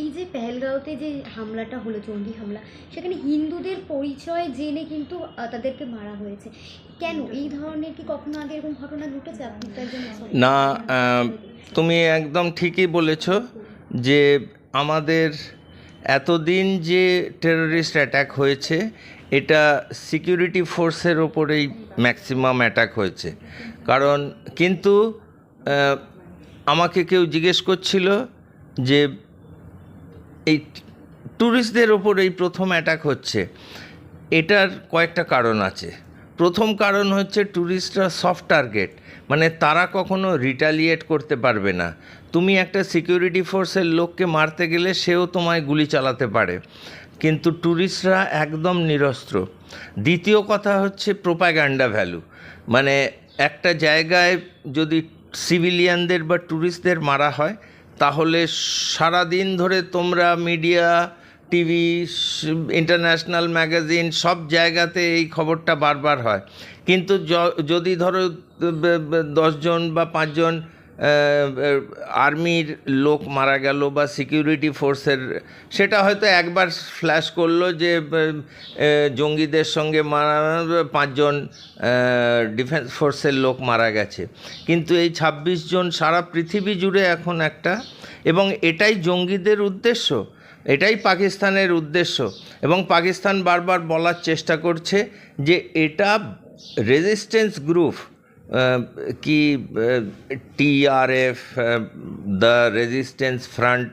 এই যে পেহেলগাঁওতে যে হামলাটা হলো, জঙ্গি হামলা, সেখানে হিন্দুদের পরিচয় জেনে কিন্তু তাদেরকে মারা হয়েছে। কেন? এই ধরনের কি কখনো আগে এরকম ঘটনা ঘটেছে? আপনি না তুমি একদম ঠিকই বলেছ যে আমাদের এতদিন যে টেররিস্ট অ্যাটাক হয়েছে, এটা সিকিউরিটি ফোর্সের ওপরেই ম্যাক্সিমাম অ্যাটাক হয়েছে। কারণ কিন্তু আমাকে কেউ জিজ্ঞেস করছিল যে এই ট্যুরিস্টদের ওপর এই প্রথম অ্যাটাক হচ্ছে। এটার কয়েকটা কারণ আছে। প্রথম কারণ হচ্ছে ট্যুরিস্টরা সফট টার্গেট মানে তারা কখনো রিটালিয়েট করতে পারবে না। তুমি একটা সিকিউরিটি ফোর্সের লোককে মারতে গেলে সেও তোমায় গুলি চালাতে পারে। কিন্তু ট্যুরিস্টরা একদম নিরস্ত্র। দ্বিতীয় কথা হচ্ছে প্রোপাগ্যান্ডা ভ্যালু মানে একটা জায়গায় যদি সিভিলিয়ানদের বা ট্যুরিস্টদের মারা হয় তাহলে সারা দিন ধরে তোমরা মিডিয়া, টিভি, ইন্টারন্যাশনাল ম্যাগাজিন সব জায়গাতে এই খবরটা বারবার হয়। কিন্তু যদি ধরো দশজন বা পাঁচজন আর্মির লোক মারা গেল বা সিকিউরিটি ফোর্সের সেটা হয়তো একবার ফ্ল্যাশ করল যে জঙ্গিদের সঙ্গে মারা, পাঁচজন ডিফেন্স ফোর্সের লোক মারা গেছে। কিন্তু এই ২৬ জন সারা পৃথিবী জুড়ে এখন একটা, এবং এটাই জঙ্গিদের উদ্দেশ্য, এটাই পাকিস্তানের উদ্দেশ্য, এবং পাকিস্তান বারবার বলার চেষ্টা করছে যে এটা রেজিস্ট্যান্স গ্রুপ কি টিআরএফ দ্য রেজিস্ট্যান্স ফ্রন্ট,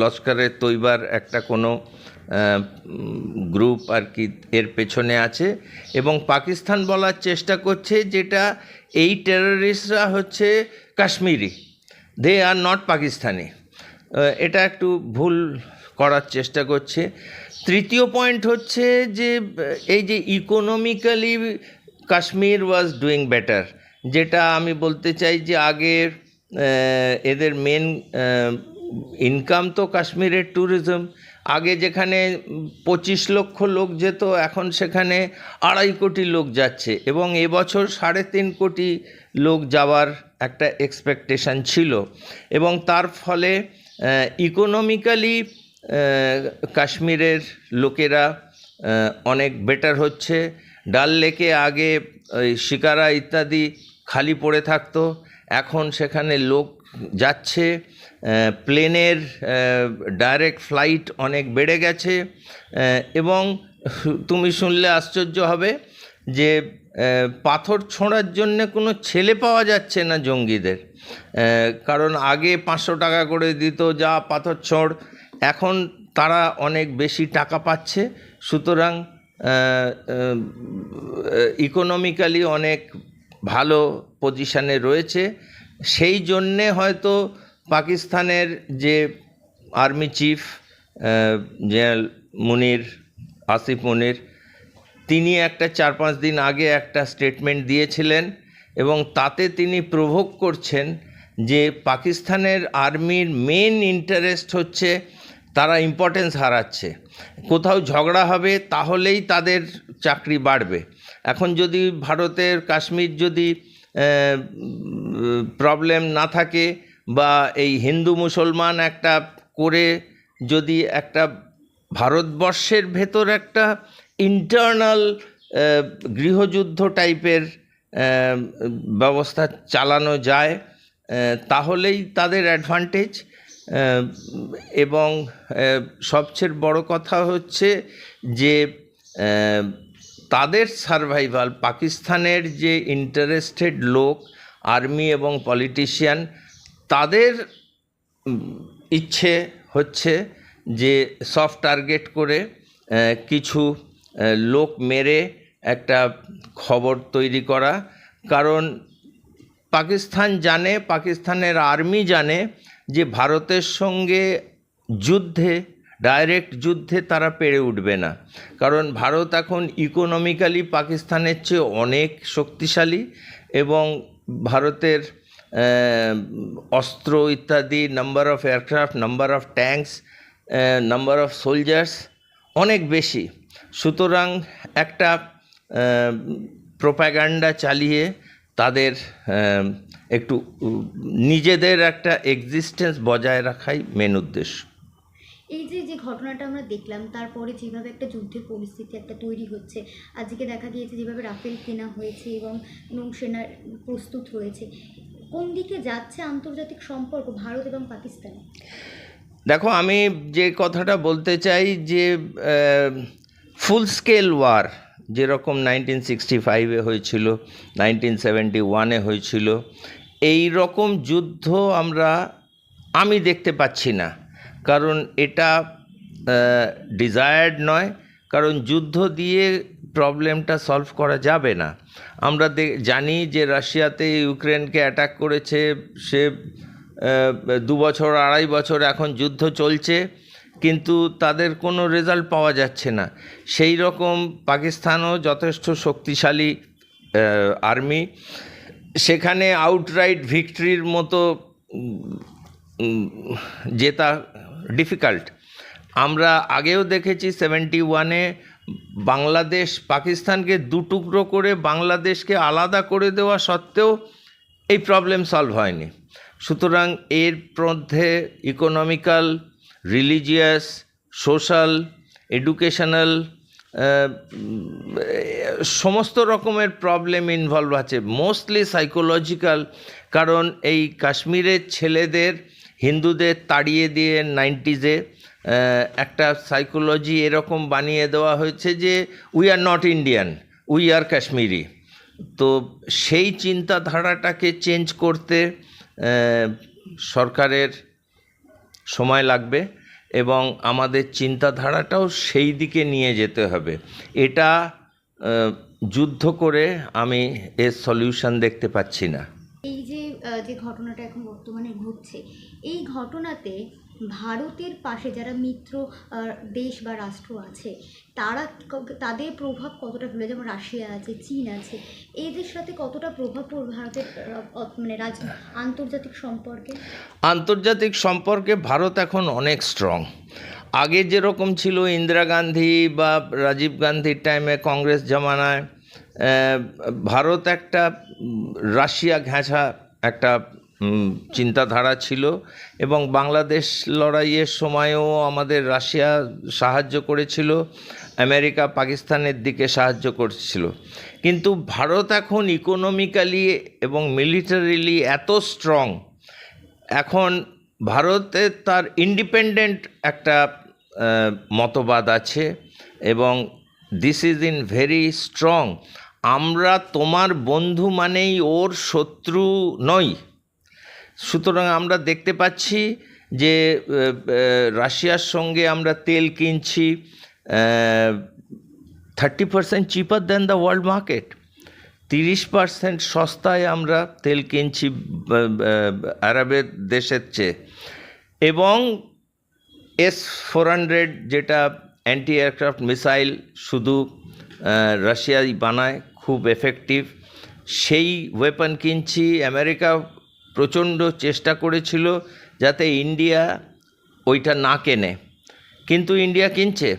লস্করের তৈবার একটা কোনো গ্রুপ আর কি এর পেছনে আছে। এবং পাকিস্তান বলার চেষ্টা করছে যেটা এই টেররিস্টরা হচ্ছে Kashmiri. They are not Pakistani. এটা একটু ভুল করার চেষ্টা করছে। তৃতীয় পয়েন্ট হচ্ছে যে এই যে economically Kashmir was doing better যেটা আমি বলতে চাই যে আগের এদের মেন ইনকাম তো কাশ্মীরের ট্যুরিজম আগে যেখানে পঁচিশ লক্ষ লোক যেত, এখন সেখানে আড়াই কোটি লোক যাচ্ছে। এবং এবছর সাড়ে তিন কোটি লোক যাওয়ার একটা এক্সপেকটেশন ছিল। এবং তার ফলে ইকোনমিক্যালি কাশ্মীরের লোকেরা অনেক বেটার হচ্ছে। ডাল লেকে আগে ওই শিকারা ইত্যাদি খালি পড়ে থাকতো। এখন সেখানে লোক যাচ্ছে প্লেনের ডাইরেক্ট ফ্লাইট অনেক বেড়ে গেছে এবং তুমি শুনলে আশ্চর্য হবে যে পাথর ছোঁড়ার জন্য কোনো ছেলে পাওয়া যাচ্ছে না জঙ্গিদের। কারণ আগে পাঁচশো টাকা করে দিত যা পাথর ছোঁড়, এখন তারা অনেক বেশি টাকা পাচ্ছে। সুতরাং ইকোনমিক্যালি অনেক ভালো পজিশানে রয়েছে। সেই জন্যে হয়তো পাকিস্তানের যে army chief general Munir, Asif Munir, তিনি একটা চার পাঁচ দিন আগে একটা স্টেটমেন্ট দিয়েছিলেন এবং তাতে তিনি প্রভোগ করছেন যে পাকিস্তানের আর্মির মেন ইন্টারেস্ট হচ্ছে তারা ইম্পর্টেন্স হারাচ্ছে। কোথাও ঝগড়া হবে তাহলেই তাদের চাকরি বাড়বে। এখন যদি ভারতের কাশ্মীর যদি প্রবলেম না থাকে বা এই হিন্দু মুসলমান একটা করে যদি একটা ভারতবর্ষের ভেতর একটা ইন্টারনাল গৃহযুদ্ধ টাইপের ব্যবস্থা চালানো যায় তাহলেই তাদের অ্যাডভান্টেজ এবং সবচেয়ে বড় কথা হচ্ছে যে তাদের সার্ভাইভাল পাকিস্তানের যে ইন্টারেস্টেড লোক আর্মি এবং পলিটিশিয়ান তাদের ইচ্ছে হচ্ছে যে সফট টার্গেট করে কিছু লোক মেরে একটা খবর তৈরি করা। কারণ, পাকিস্তান জানে, পাকিস্তানের আর্মি জানে যে ভারতের সঙ্গে যুদ্ধে ডাইরেক্ট যুদ্ধে তারা পেরে উঠবে না। কারণ ভারত এখন ইকোনমিক্যালি পাকিস্তানের চেয়ে অনেক শক্তিশালী এবং ভারতের অস্ত্র ইত্যাদি number of aircraft number of tanks number of soldiers অনেক বেশি। সুতরাং একটা প্রোপাগান্ডা চালিয়ে তাদের একটু নিজেদের একটা এক্সিস্টেন্স বজায় রাখাই মেন উদ্দেশ্য। এই যে যে ঘটনাটা আমরা দেখলাম তারপরে যেভাবে একটা যুদ্ধের পরিস্থিতি একটা তৈরি হচ্ছে আজকে দেখা গিয়েছে যেভাবে রাফেল কেনা হয়েছে এবং নৌসেনা প্রস্তুত রয়েছে কোন দিকে যাচ্ছে আন্তর্জাতিক সম্পর্ক ভারত এবং পাকিস্তান? দেখো আমি যে কথাটা বলতে চাই যে ফুল স্কেল ওয়ার যেরকম নাইনটিন সিক্সটি ফাইভে হয়েছিল নাইনটিন সেভেন্টি ওয়ানে হয়েছিল, এই রকম যুদ্ধ আমরা, আমি দেখতে পাচ্ছি না। কারণ এটা ডিজায়ার্ড নয়, কারণ যুদ্ধ দিয়ে প্রবলেমটা সলভ করা যাবে না। আমরা জানি যে রাশিয়াতে ইউক্রেনকে অ্যাটাক করেছে, সে দু বছর, আড়াই বছর এখন যুদ্ধ চলছে। কিন্তু তাদের কোনো রেজাল্ট পাওয়া যাচ্ছে না। সেই রকম পাকিস্তানও যথেষ্ট শক্তিশালী আর্মি। সেখানে আউটরাইট ভিক্টরির মতো জেতা ডিফিকাল্ট আমরা আগেও দেখেছি সেভেন্টি ওয়ানে বাংলাদেশ পাকিস্তানকে দু টুকরো করে বাংলাদেশকে আলাদা করে দেওয়া সত্ত্বেও এই প্রবলেম সলভ হয়নি। সুতরাং এর মধ্যে ইকোনমিক্যাল রিলিজিয়াস সোশ্যাল এডুকেশনাল সমস্ত রকমের প্রবলেম ইনভলভ আছে মোস্টলি সাইকোলজিক্যাল কারণ এই কাশ্মীরের ছেলেদের, হিন্দুদের তাড়িয়ে দিয়ে নাইনটিজে একটা সাইকোলজি এরকম বানিয়ে দেওয়া হয়েছে যে we are not Indian we are Kashmiri তো সেই চিন্তাধারাটাকে চেঞ্জ করতে সরকারের সময় লাগবে এবং আমাদের চিন্তাধারাটাও সেই দিকে নিয়ে যেতে হবে। এটা যুদ্ধ করে আমি এর সলিউশন দেখতে পাচ্ছি না। এই যে যে ঘটনাটা এখন বর্তমানে ঘটছে, এই ঘটনাতে ভারতের পাশে যারা মিত্র দেশ বা রাষ্ট্র আছে, তারা তাদের প্রভাব কতটা ফেলে? যেমন রাশিয়া আছে, চীন আছে, এদের সাথে কতটা প্রভাব পড়বে ভারতের মানে রাজ, আন্তর্জাতিক সম্পর্কে? আন্তর্জাতিক সম্পর্কে ভারত এখন অনেক স্ট্রং আগে যেরকম ছিল ইন্দিরা গান্ধী বা রাজীব গান্ধীর টাইমে কংগ্রেস জামানায় ভারত একটা রাশিয়া ঘেঁষা একটা চিন্তাধারা ছিল এবং বাংলাদেশ লড়াইয়ের সময়ও আমাদের রাশিয়া সাহায্য করেছিল, আমেরিকা পাকিস্তানের দিকে সাহায্য করছিল। কিন্তু ভারত এখন ইকোনমিক্যালি এবং মিলিটারিলি এত স্ট্রং এখন ভারতে তার ইন্ডিপেন্ডেন্ট একটা মতবাদ আছে এবং this is in very strong আমরা তোমার বন্ধু মানেই ওর শত্রু নই। সুতরাং আমরা দেখতে পাচ্ছি যে রাশিয়ার সঙ্গে আমরা তেল কিনছি thirty percent cheaper then the world market তিরিশ পার্সেন্ট সস্তায় আমরা তেল কিনছি আরবের দেশের চেয়ে। এবং এস ফোর হান্ড্রেড যেটা অ্যান্টি এয়ারক্রাফট মিসাইল শুধু রাশিয়াই বানায়, খুব এফেক্টিভ সেই ওয়েপন কিনছি, আমেরিকা প্রচণ্ড চেষ্টা করেছিল যাতে ইন্ডিয়া ওইটা না কেনে। কিন্তু ইন্ডিয়া কিনছে।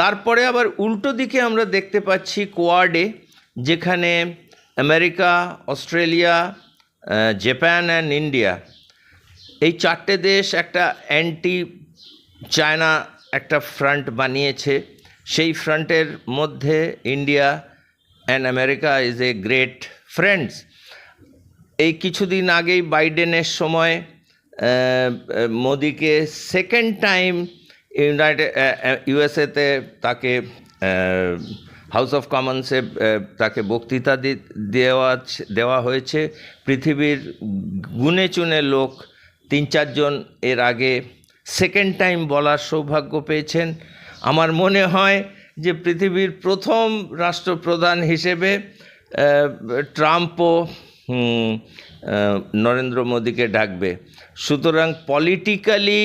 তারপরে আবার উল্টো দিকে আমরা দেখতে পাচ্ছি কোয়াডে, যেখানে America, Australia Japan and India এই চারটে দেশ একটা অ্যান্টি চায়না একটা ফ্রন্ট বানিয়েছে। সেই ফ্রন্টের মধ্যে India and America is a great friends এই কিছুদিন আগেই বাইডেনের সময় মোদিকে সেকেন্ড টাইম ইউনাইটেড ইউএসএতে তাকে হাউস অফ কমন্সে তাকে বক্তৃতা দেওয়া দেওয়া হয়েছে। পৃথিবীর গুনে চুনে লোক তিন চারজন এর আগে সেকেন্ড টাইম বলার সৌভাগ্য পেয়েছেন। আমার মনে হয় যে পৃথিবীর প্রথম রাষ্ট্রপ্রধান হিসেবে ট্রাম্পও নরেন্দ্র মোদীকে ডাকবে। সুতরাং politically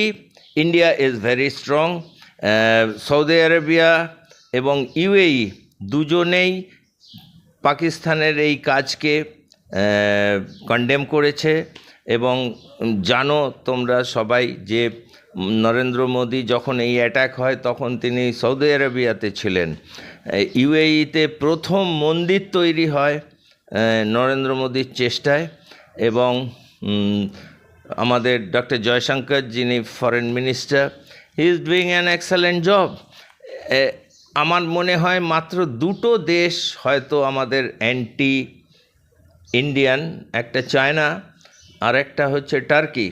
India is very strong Saudi Arabia এবং ইউএই দুজনেই পাকিস্তানের এই কাজকে কন্ডেম করেছে এবং জানো তোমরা সবাই যে নরেন্দ্র মোদী যখন এই অ্যাটাক হয় তখন তিনি সৌদি আরবিয়াতে ছিলেন। ইউএইতে প্রথম মন্দির তৈরি হয় নরেন্দ্র মোদীর চেষ্টায় এবং আমাদের ডক্টর জয়শঙ্কর যিনি foreign minister he is doing an excellent job আমার মনে হয় মাত্র দুটো দেশ হয়তো আমাদের অ্যান্টি ইন্ডিয়ান একটা চায়না আর একটা হচ্ছে টার্কি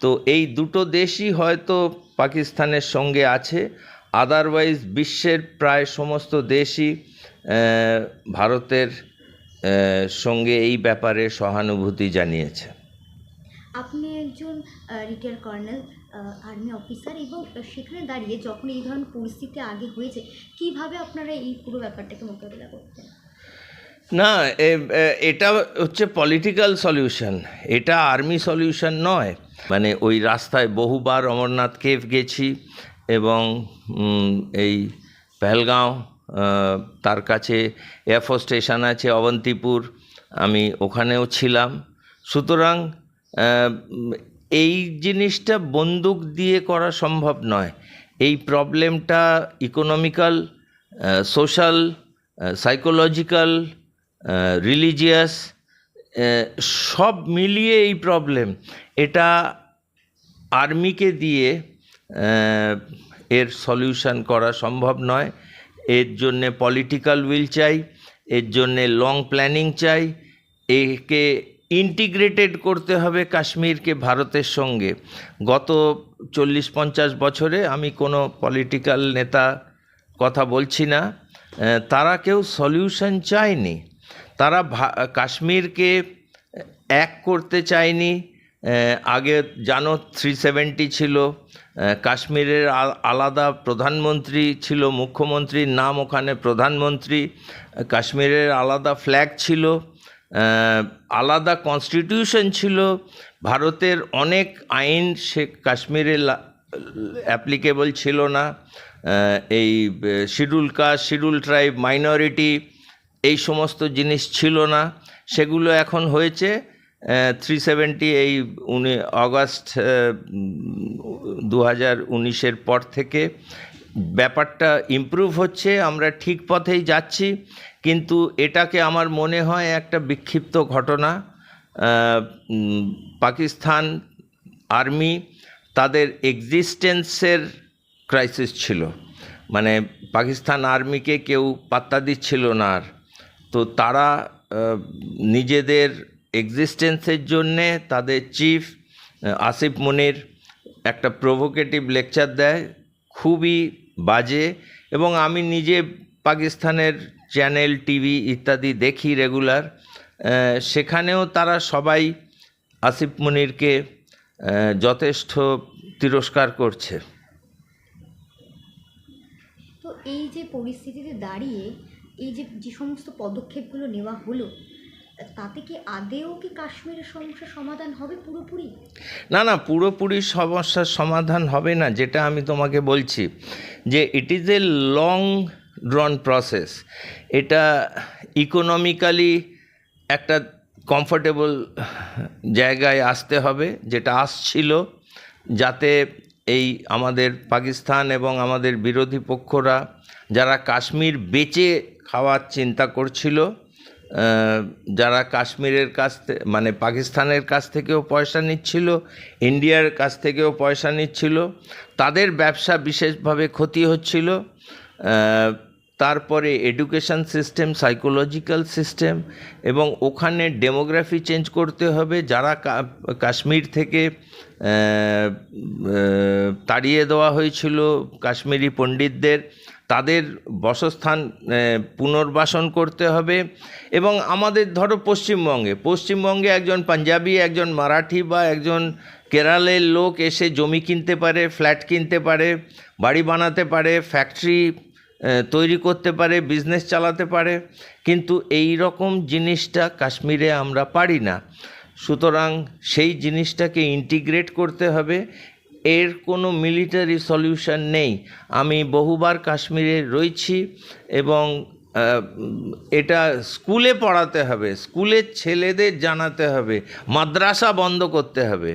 তো এই দুটো দেশই হয়তো পাকিস্তানের সঙ্গে আছে আদারওয়াইজ বিশ্বের প্রায় সমস্ত দেশই ভারতের সঙ্গে এই ব্যাপারে সহানুভূতি জানিয়েছে। আপনি একজন রিটায়ার কর্নেল আর্মি অফিসার এবং সেখানে দাঁড়িয়ে যখন এই ধরনের পরিস্থিতি আগে হয়েছে কীভাবে আপনারা এই পুরো ব্যাপারটাকে মোকাবিলা করতেন? না এটা হচ্ছে পলিটিক্যাল সলিউশন এটা আর্মি সলিউশন নয়। মানে ওই রাস্তায় বহুবার অমরনাথ কেভ গেছি এবং এই পেহেলগাঁও তার কাছে এয়ারফোর্স স্টেশন আছে, অবন্তিপুর, আমি ওখানেও ছিলাম। সুতরাং এই জিনিসটা বন্দুক দিয়ে করা সম্ভব নয়। এই প্রবলেমটা ইকোনমিক্যাল সোশ্যাল সাইকোলজিক্যাল রিলিজিয়াস সব মিলিয়ে এই প্রবলেম। এটা আর্মিকে দিয়ে এর সলিউশন করা সম্ভব নয়। এর জন্যে পলিটিক্যাল উইল চাই, এর জন্যে লং প্ল্যানিং চাই, একে ইন্টিগ্রেটেড করতে হবে কাশ্মীরকে ভারতের সঙ্গে। গত চল্লিশ পঞ্চাশ বছরে আমি কোনো পলিটিক্যাল নেতা কথা বলছি না তারা কেউ সলিউশন চায়নি। তারা কাশ্মীরকে এক করতে চায়নি আগে জানো থ্রি সেভেন্টি ছিল কাশ্মীরের আলাদা প্রধানমন্ত্রী ছিল, মুখ্যমন্ত্রীর নাম ওখানে প্রধানমন্ত্রী, কাশ্মীরের আলাদা ফ্ল্যাগ ছিল আলাদা কনস্টিটিউশন ছিল, ভারতের অনেক আইন সে কাশ্মীরে অ্যাপ্লিকেবল ছিল না এই schedule caste, schedule tribe minority এই সমস্ত জিনিস ছিল না, সেগুলো এখন হয়েছে থ্রি সেভেন্টি এই উনি অগাস্ট দু হাজার উনিশের পর থেকে ব্যাপারটা ইমপ্রুভ হচ্ছে, আমরা ঠিক পথেই যাচ্ছি, কিন্তু এটাকে আমার মনে হয় একটা বিক্ষিপ্ত ঘটনা। পাকিস্তান আর্মি তাদের এক্সিস্টেন্সের ক্রাইসিস ছিল। মানে পাকিস্তান আর্মিকে কেউ পাত্তা দিচ্ছিল না আর। তো তারা নিজেদের এক্সিস্টেন্সের জন্যে তাদের চিফ আসিফ মুনির একটা প্রভোকেটিভ লেকচার দেয়, খুবই বাজে এবং আমি নিজে পাকিস্তানের চ্যানেল টিভি ইত্যাদি দেখি রেগুলার সেখানেও তারা সবাই আসিফ মুনিরকে যথেষ্ট তিরস্কার করছে। তো এই যে পরিস্থিতিতে দাঁড়িয়ে এই যে যে সমস্ত পদক্ষেপগুলো নেওয়া হলো তাতে কি আদেও কি কাশ্মীরের সমস্যার সমাধান হবে পুরোপুরি? না না, পুরোপুরি সমস্যার সমাধান হবে না, যেটা আমি তোমাকে বলছি। যে it is a long drawn process এটা ইকোনমিক্যালি একটা কমফোর্টেবল জায়গায় আসতে হবে, যেটা আসছিল যাতে এই আমাদের পাকিস্তান এবং আমাদের বিরোধী পক্ষরা যারা কাশ্মীর বেচে খাওয়ার চিন্তা করছিল যারা কাশ্মীরের কাছ মানে পাকিস্তানের কাছ থেকেও পয়সা নিচ্ছিল, ইন্ডিয়ার কাছ থেকেও পয়সা নিচ্ছিল, তাদের ব্যবসা বিশেষভাবে ক্ষতি হচ্ছিল তারপরে এডুকেশন সিস্টেম সাইকোলজিক্যাল সিস্টেম এবং ওখানে ডেমোগ্রাফি চেঞ্জ করতে হবে, যারা কাশ্মীর থেকে তাড়িয়ে দেওয়া হয়েছিল কাশ্মীরি পণ্ডিতদের তাদের বাসস্থান পুনর্বাসন করতে হবে এবং আমাদের ধরো পশ্চিমবঙ্গে পশ্চিমবঙ্গে একজন পাঞ্জাবি, একজন মারাঠি বা একজন কেরালের লোক এসে জমি কিনতে পারে, ফ্ল্যাট কিনতে পারে, বাড়ি বানাতে পারে, ফ্যাক্টরি তৈরি করতে পারে, বিজনেস চালাতে পারে, কিন্তু এই রকম জিনিসটা কাশ্মীরে আমরা পারি না। সুতরাং সেই জিনিসটাকে ইন্টিগ্রেট করতে হবে এর কোনো মিলিটারি সলিউশন নেই। আমি বহুবার কাশ্মীরে রয়েছি এবং এটা স্কুলে পড়াতে হবে, স্কুলের ছেলেদের জানাতে হবে, মাদ্রাসা বন্ধ করতে হবে,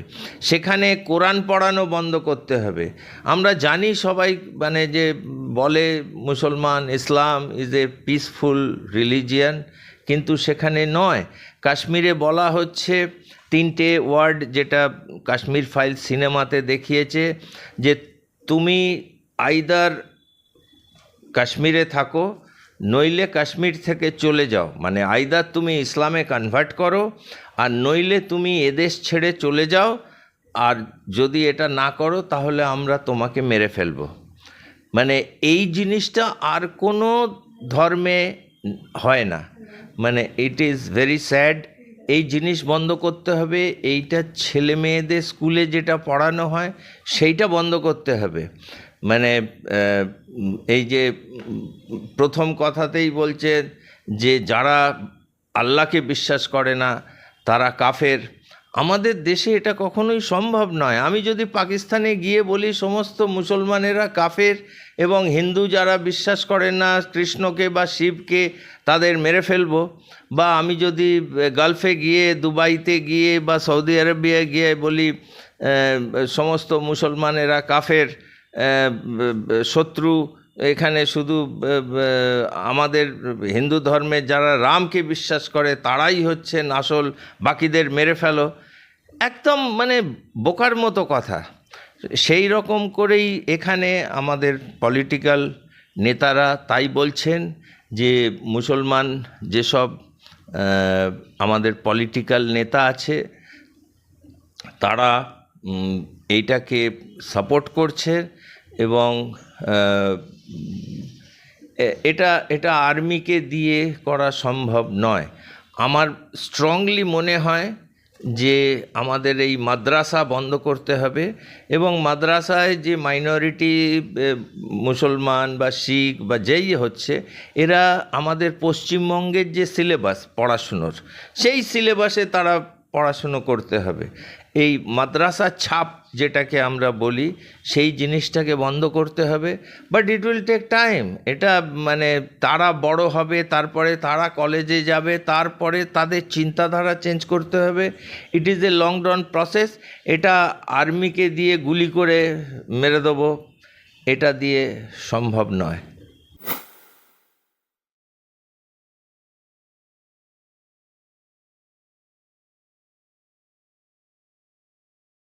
সেখানে কোরআন পড়ানো বন্ধ করতে হবে। আমরা জানি সবাই মানে যে বলে মুসলমান, Islam is a peaceful religion কিন্তু সেখানে নয়। কাশ্মীরে বলা হচ্ছে তিনটে ওয়ার্ড যেটা কাশ্মীর ফাইল সিনেমাতে দেখিয়েছে যে তুমি আইদার কাশ্মীরে থাকো, নইলে কাশ্মীর থেকে চলে যাও। মানে আইদার তুমি ইসলামে কনভার্ট করো আর নইলে তুমি এদেশ ছেড়ে চলে যাও আর যদি এটা না করো তাহলে আমরা তোমাকে মেরে ফেলব। মানে এই জিনিসটা আর কোনো ধর্মে হয় না। মানে ইট ইজ ভেরি স্যাড এই জিনিস বন্ধ করতে হবে, এইটা ছেলে মেয়েদের স্কুলে যেটা পড়ানো হয়, সেইটা বন্ধ করতে হবে। মানে এই যে প্রথম কথাতেই বলছে যে যারা আল্লাহকে বিশ্বাস করে না, তারা কাফের। আমাদের দেশে এটা কখনোই সম্ভব নয়। আমি যদি পাকিস্তানে গিয়ে বলি, সমস্ত মুসলমানেরা কাফের এবং হিন্দু যারা বিশ্বাস করেন না কৃষ্ণকে বা শিবকে তাদের মেরে ফেলব। বা আমি যদি গালফে গিয়ে, দুবাইতে গিয়ে বা সৌদি আরবিয়া গিয়ে বলি সমস্ত মুসলমানেরা কাফের শত্রু এখানে শুধু আমাদের হিন্দু ধর্মে যারা রামকে বিশ্বাস করে, তারাই হচ্ছেন আসল বাকিদের মেরে ফেলো। একদম মানে বোকার মতো কথা। সেই রকম করেই এখানে আমাদের পলিটিক্যাল নেতারা তাই বলছেন যে, মুসলমান যেসব আমাদের পলিটিক্যাল নেতা আছে, তারা এইটাকে সাপোর্ট করছে এবং এটা এটা আর্মিকে দিয়ে করা সম্ভব নয়। আমার স্ট্রংলি মনে হয় যে আমাদের এই মাদ্রাসা বন্ধ করতে হবে এবং মাদ্রাসায় যে মাইনরিটি মুসলমান বা শিখ বা যেই হচ্ছে, এরা আমাদের পশ্চিমবঙ্গের যে সিলেবাস পড়াশুনোর, সেই সিলেবাসে তারা পড়াশুনো করতে হবে। এই মাদ্রাসা ছাপ যেটাকে আমরা বলি, সেই জিনিসটাকে বন্ধ করতে হবে। But it will take time এটা মানে তারা বড় হবে, তারপরে তারা কলেজে যাবে, তারপরে তাদের চিন্তাধারা চেঞ্জ করতে হবে। It is a long run process এটা আর্মিকে দিয়ে গুলি করে মেরে দেবো। এটা দিয়ে সম্ভব নয়।